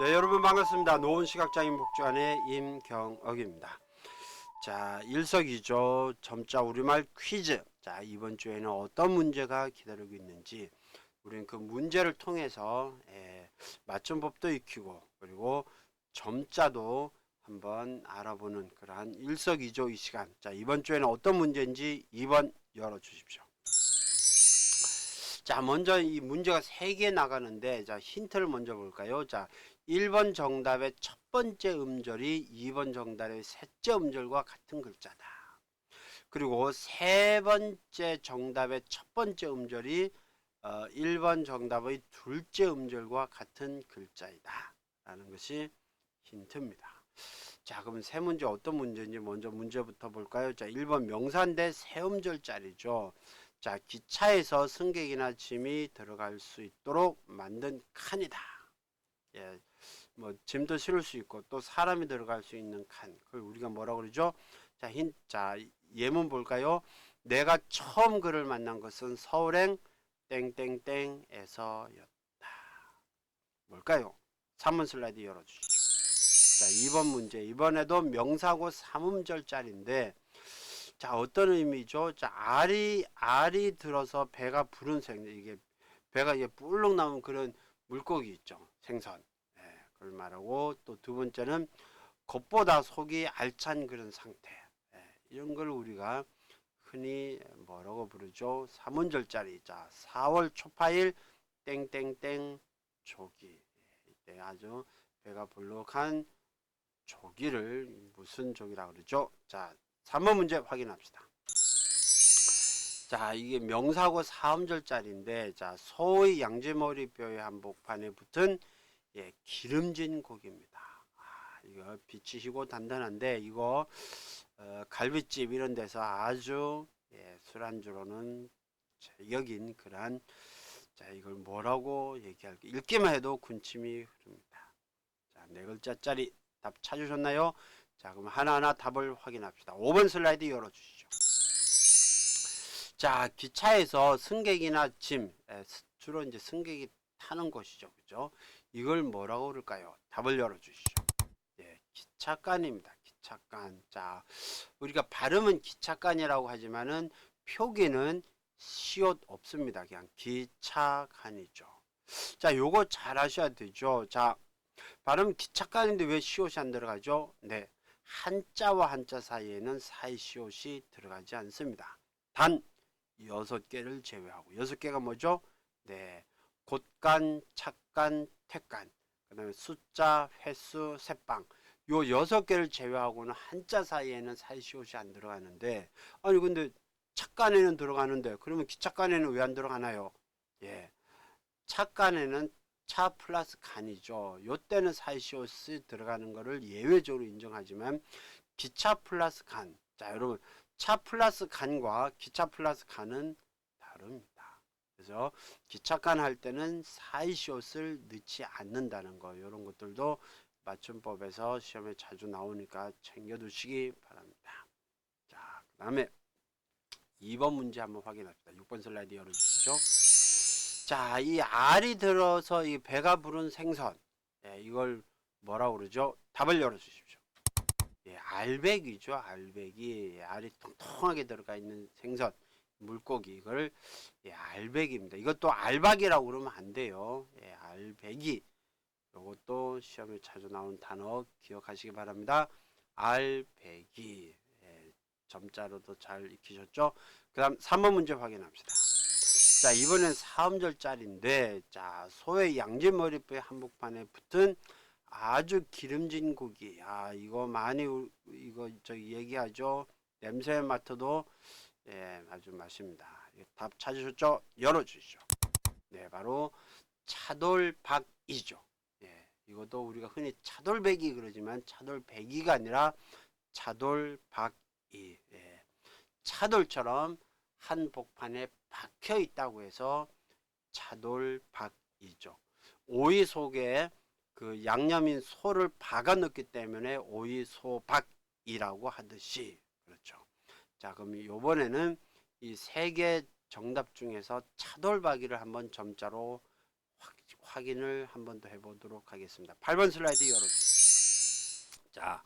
네, 여러분 반갑습니다. 노원 시각장애인 복지관의 임경억입니다. 자, 일석이조 점자 우리말 퀴즈. 자, 이번 주에는 어떤 문제가 기다리고 있는지 우리는 그 문제를 통해서 예, 맞춤 법도 익히고 그리고 점자도 한번 알아보는 그러한 일석이조 이 시간. 자, 이번 주에는 어떤 문제인지 2번 열어 주십시오. 자, 먼저 이 문제가 세 개 나가는데, 자, 힌트를 먼저 볼까요? 자, 1번 정답의 첫 번째 음절이 2번 정답의 셋째 음절과 같은 글자다. 그리고 세 번째 정답의 첫 번째 음절이 어, 1번 정답의 둘째 음절과 같은 글자이다. 라는 것이 힌트입니다. 자, 그럼 세 문제 어떤 문제인지 먼저 문제부터 볼까요? 자, 1번 명사인데 세 음절짜리죠. 자, 기차에서 승객이나 짐이 들어갈 수 있도록 만든 칸이다. 예, 뭐 짐도 실을 수 있고 또 사람이 들어갈 수 있는 칸. 그걸 우리가 뭐라고 그러죠? 자, 힌, 자, 예문 볼까요? 내가 처음 그를 만난 것은 서울행 땡땡땡에서였다. 뭘까요? 3번 슬라이드 열어주시죠. 자, 2번 문제. 이번에도 명사고 삼음절짜리인데 자, 어떤 의미죠? 자, 알이 알이 들어서 배가 부른 생 이게 배가 이게 불룩 나온 그런 물고기 있죠. 생선. 예, 그걸 말하고 또 두 번째는 겉보다 속이 알찬 그런 상태. 예, 이런 걸 우리가 흔히 뭐라고 부르죠? 삼원절짜리. 자, 4월 초파일 땡땡땡 조기. 예, 이때 아주 배가 불룩한 조기를 무슨 조기라고 그러죠? 자, 3번 문제 확인합시다. 자, 이게 명사고 사음절짜리인데, 자, 소의 양지머리 뼈의 한복판에 붙은 예, 기름진 고기입니다. 아, 이거 비치시고 단단한데, 이거 어, 갈비집 이런 데서 아주 예, 술안주로는 제격인 그러한 자, 이걸 뭐라고 얘기할까? 읽기만 해도 군침이 흐릅니다. 자, 네 글자짜리 답 찾으셨나요? 자, 그럼 하나하나 답을 확인합시다. 5번 슬라이드 열어주시죠. 자, 기차에서 승객이나 짐, 주로 이제 승객이 타는 곳이죠. 그죠? 이걸 뭐라고 그럴까요? 답을 열어주시죠. 예, 기차간입니다. 기차간. 자, 우리가 발음은 기차간이라고 하지만은 표기는 시옷 없습니다. 그냥 기차간이죠. 자, 요거 잘 하셔야 되죠. 자, 발음 기차간인데 왜 시옷이 안 들어가죠? 네. 한자와 한자 사이에는 사이 시옷이 들어가지 않습니다. 단 여섯 개를 제외하고 여섯 개가 뭐죠? 네. 곳간, 착간, 택간, 그 다음에 숫자, 횟수, 새빵. 요 여섯 개를 제외하고는 한자 사이에는 사이 시옷이 안 들어가는데 아니 근데 착간에는 들어가는데 그러면 기착간에는 왜 안 들어가나요? 예. 착간에는 차 플러스 간이죠. 요때는 사이시오스 들어가는 거를 예외적으로 인정하지만 기차 플러스 간. 자, 여러분 차 플러스 간과 기차 플러스 간은 다릅니다. 그래서 기차간 할 때는 사이시옷을 넣지 않는다는 거. 이런 것들도 맞춤법에서 시험에 자주 나오니까 챙겨두시기 바랍니다. 자, 그 다음에 2번 문제 한번 확인합시다. 6번 슬라이드 열어주시죠. 자, 이 알이 들어서 이 배가 부른 생선. 예, 이걸 뭐라고 그러죠? 답을 열어 주십시오. 예, 알배기죠. 알배기. 예, 알이 통통하게 들어가 있는 생선. 물고기 이걸 예, 알배기입니다. 이것도 알박이라고 그러면 안 돼요. 예, 알배기. 이것도 시험에 자주 나온 단어 기억하시기 바랍니다. 알배기. 예, 점자로도 잘 익히셨죠? 그 다음 3번 문제 확인합시다. 자, 이번엔 사음절짜리인데, 자, 소의 양지머리뼈 한복판에 붙은 아주 기름진 고기. 아, 이거 많이, 우- 이거 저기 얘기하죠. 냄새 맡아도, 예, 아주 맛있습니다. 답 찾으셨죠? 열어주시죠. 네, 바로 차돌박이죠. 예, 이것도 우리가 흔히 차돌배기 그러지만 차돌배기가 아니라 차돌박이. 예, 차돌처럼 한 복판에 박혀 있다고 해서 차돌박이죠. 오이 속에 그 양념인 소를 박아 넣기 때문에 오이 소박이라고 하듯이 그렇죠. 자, 그럼 이번에는 이 세 개 정답 중에서 차돌박이를 한번 점자로 확, 확인을 한번 더 해보도록 하겠습니다. 8번 슬라이드 열어주세요. 자,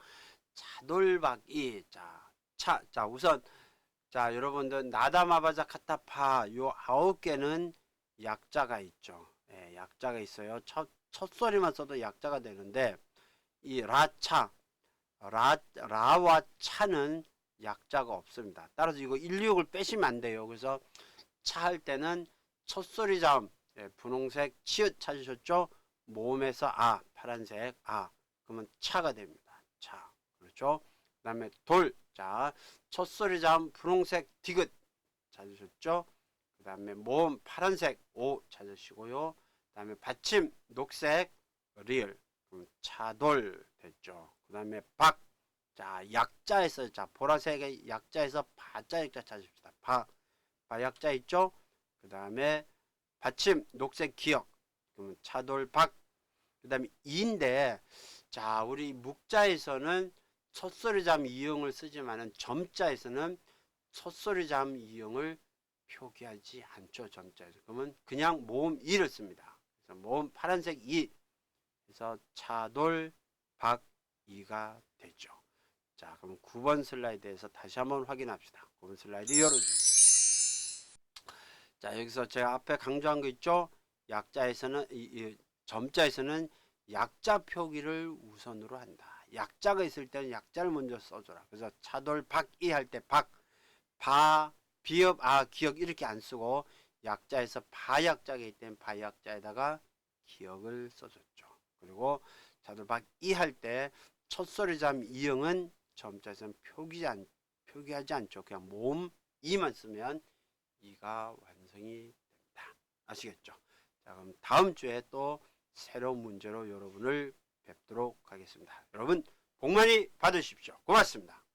차돌박이. 자, 차. 자, 우선 자, 여러분들 나다마바자 카타파 요 아홉 개는 약자가 있죠. 예, 약자가 있어요. 첫, 첫 소리만 써도 약자가 되는데 이 라차 라, 라와 차는 약자가 없습니다. 따라서 이거 126을 빼시면 안 돼요. 그래서 차 할 때는 첫 소리 자음 예, 분홍색 치읓 찾으셨죠? 모음에서 아 파란색 아 그러면 차가 됩니다. 차 그렇죠? 그 다음에 돌 자, 첫 소리 자음 분홍색 디귿 찾으셨죠? 그 다음에 모음 파란색 오 찾으시고요. 그다음에 받침 녹색 리을 차돌 됐죠. 그 다음에 박 자, 약자에서 자, 보라색의 약자에서 바자 약자 찾읍시다. 바, 바 약자 있죠? 그 다음에 받침 녹색 기억 그러면 차돌 박 그 다음에 이인데 자, 우리 묵자에서는 첫소리 잠 이응을 쓰지만은 점자에서는 첫소리 잠 이응을 표기하지 않죠. 점자에서. 그러면 그냥 모음 이를 씁니다. 모음 파란색 이 그래서 차돌 박 이가 되죠. 자, 그럼 9번 슬라이드에서 다시 한번 확인합시다. 9번 슬라이드 열어주세요. 자, 여기서 제가 앞에 강조한 거 있죠? 약자에서는, 이, 이 점자에서는 약자 표기를 우선으로 한다. 약자가 있을 때는 약자를 먼저 써줘라. 그래서 차돌 박이 할 때 박, 바, 비읍, 아, 기억 이렇게 안 쓰고 약자에서 바약자가 때는 바약자에다가 기억을 써줬죠. 그리고 차돌 박 이 할 때 첫소리 잠 이응은 점자에서는 표기지 않, 표기하지 않죠. 그냥 모음 이만 쓰면 이가 완성이 됩니다. 아시겠죠? 자, 그럼 다음 주에 또 새로운 문제로 여러분을 뵙도록 하겠습니다. 여러분 복 많이 받으십시오. 고맙습니다.